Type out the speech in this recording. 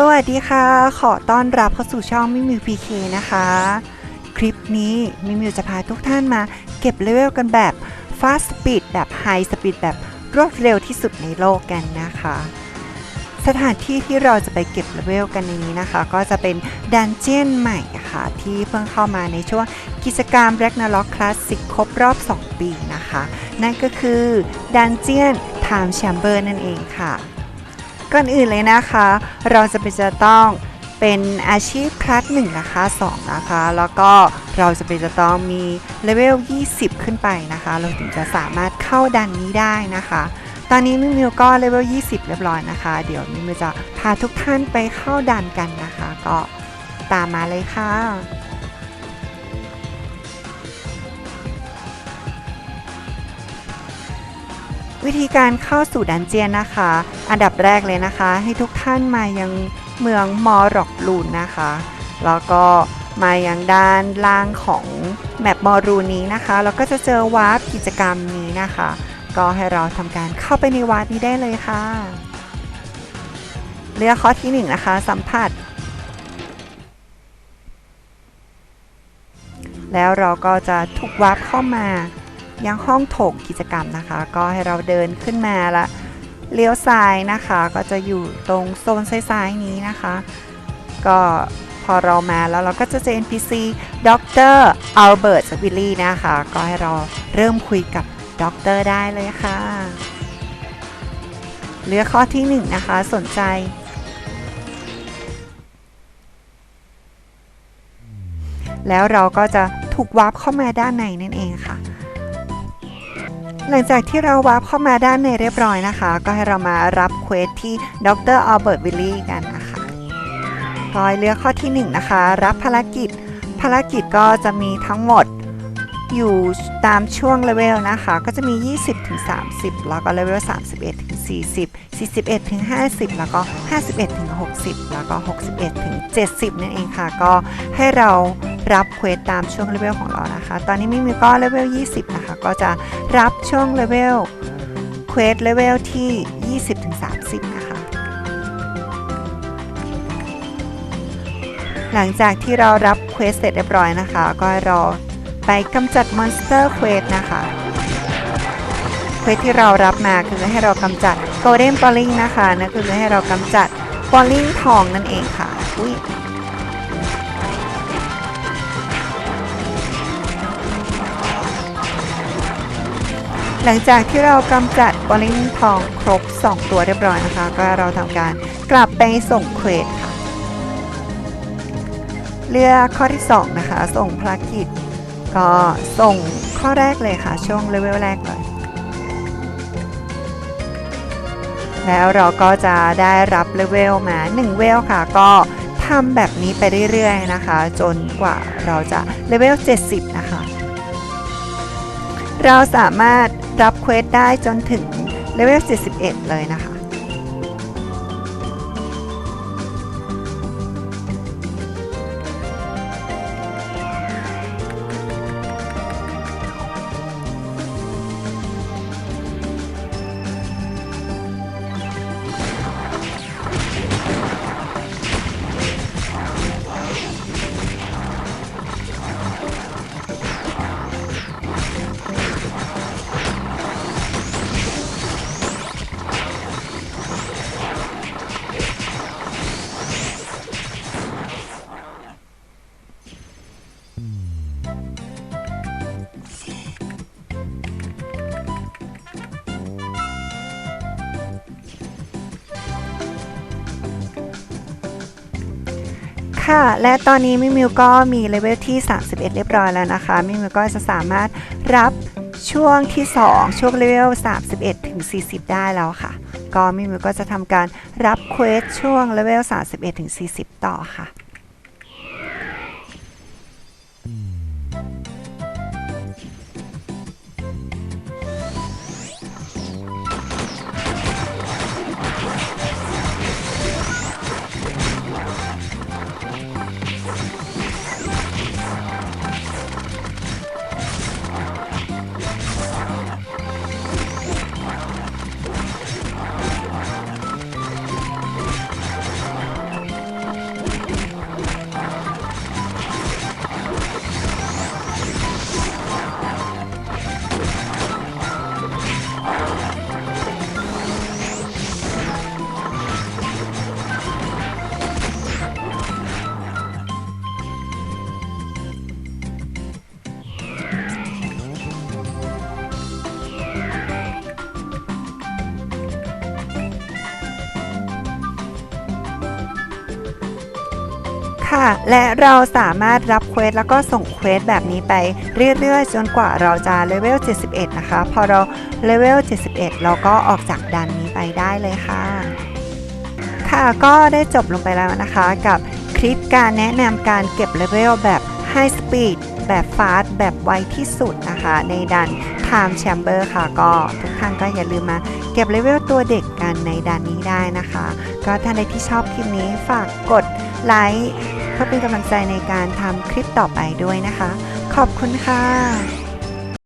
สวัสดีค่ะ ขอต้อนรับเข้าสู่ช่องมิมิวพีเคนะคะ คลิปนี้มิมิวจะพาทุกท่านมาเก็บเลเวลกันแบบฟาสต์สปีดแบบไฮสปีดแบบรวดเร็วที่สุดในโลกกันนะคะ สถานที่ที่เราจะไปเก็บเลเวลกันในนี้นะคะ ก็จะเป็นดันเจียนใหม่ค่ะ ที่เพิ่งเข้ามาในช่วงกิจกรรม Ragnarok Classic ครบรอบ 2 ปีนะคะ นั่นก็คือดันเจียน Time Chamber นั่นเองค่ะ ก่อนอื่นเลยนะคะ เราจะเป็นจะต้องเป็นอาชีพคลาส1นะคะ2นะคะ แล้วก็เราจะเป็นจะต้องมีเลเวล 20 ขึ้นไปนะคะ เราถึงจะสามารถเข้าดันนี้ได้นะคะ ตอนนี้มิวมิวก็เลเวล 20 เรียบร้อยนะคะ เดี๋ยวมิวมิวจะพาทุกท่านไปเข้าดันกันนะคะ ก็ตามมาเลยค่ะ วิธีการเข้าสู่ดันเจียนนะคะ อันดับแรกเลยนะคะ ให้ทุกท่านมายังเมืองมอร็อกลูนนะคะ แล้วก็มายังด้านล่างของแมปมอรูนนี้นะคะแล้วก็จะเจอวาร์ปกิจกรรมนี้นะคะ ก็ให้เราทำการเข้าไปในวาร์ปนี้ได้เลยค่ะ เลือกข้อที่1นะคะ สัมผัส แล้วเราก็จะถูกวาร์ปเข้ามา ยังห้องโถงกิจกรรมนะคะ ก็ให้เราเดินขึ้นมาละเลี้ยวซ้ายนะคะ ก็จะอยู่ตรงโซนซ้ายๆนี้นะคะ ก็พอเรามาแล้วเราก็จะเจอ NPC ดรอัลเบิร์ตสวิลลี่นะคะ ก็ให้เราเริ่มคุยกับดรได้เลยค่ะ เลือกข้อที่ 1 นะคะ สนใจแล้วเราก็จะถูกวาร์ปเข้ามาด้านในนั่นเองค่ะ หลังจากที่เราวาร์ปเข้ามาด้านในเรียบร้อยนะคะ ก็ให้เรามารับเควสที่ดรอัลเบิร์ตวิลลี่กันนะคะพอยเลือกข้อที่ 1 นะคะ รับภารกิจ ภารกิจก็จะมีทั้งหมด อยู่ตามช่วงเลเวลนะคะ ก็จะมี 20ถึง30 แล้วก็เลเวล31ถึง40 41ถึง50 แล้วก็ 51ถึง60 แล้วก็ 61ถึง70 นั่นเองค่ะ ก็ให้เรารับเควสตามช่วงเลเวลของเรานะคะ ตอนนี้มิมิก็เลเวล20 นะคะ ก็จะรับช่วงเลเวลเควสเลเวลที่ 20ถึง30 นะคะ หลังจากที่เรารับเควสเสร็จเรียบร้อยนะคะ ก็รา ไปกำจัดมอนสเตอร์เควสนะคะเควสที่เรารับมาคือให้เรากำจัดโกลเด้นบอลลิงนะคะนั่นคือให้เรากำจัดบอลลิงทองนั่นเองค่ะอุ้ยหลังจากที่เรากำจัดบอลลิงทองครบ 2 ตัวเรียบร้อยนะคะ ก็เราทำการกลับไปส่งเควสค่ะ เลือกข้อที่ 2 นะคะ ส่งภารกิจ ก็ส่งข้อแรกเลยค่ะ ช่วงเลเวลแรกเลย แล้วเราก็จะได้รับเลเวลมา1เวลค่ะ ก็ทำแบบนี้ไปเรื่อยๆนะคะ จนกว่าเราจะเลเวล 70 นะคะ เราสามารถรับเควสได้จนถึงเลเวล 71 เลยนะคะ ค่ะ และตอนนี้มิมิวก็มีเลเวลที่ 31 เรียบร้อยแล้วนะคะมิมิวก็จะสามารถรับช่วงที่ 2 ช่วงเลเวล 31 ถึง 40 ได้แล้วค่ะ ก็มิมิวก็จะทำการรับเควสช่วงเลเวล 31 ถึง 40 ต่อค่ะ ค่ะ และเราสามารถรับเควสแล้วก็ส่งเควสแบบนี้ไปเรื่อยๆ จนกว่าเราจะเลเวล 71 นะคะ พอเราเลเวล 71 เราก็ออกจากดันนี้ไปได้เลยค่ะ ค่ะก็ได้จบลงไปแล้วนะคะ กับคลิปการแนะนำการเก็บเลเวลแบบ High Speed แบบ Fast แบบไวที่สุดนะคะ ในดัน Time Chamber ค่ะ ก็ทุกท่านก็อย่าลืมมาเก็บเลเวลตัวเด็กกันในดันนี้ได้นะคะ ก็ท่านใดที่ชอบคลิปนี้ฝากกด ไลค์เพื่อเป็นกำลังใจในการทำคลิปต่อไปด้วยนะคะ ขอบคุณค่ะ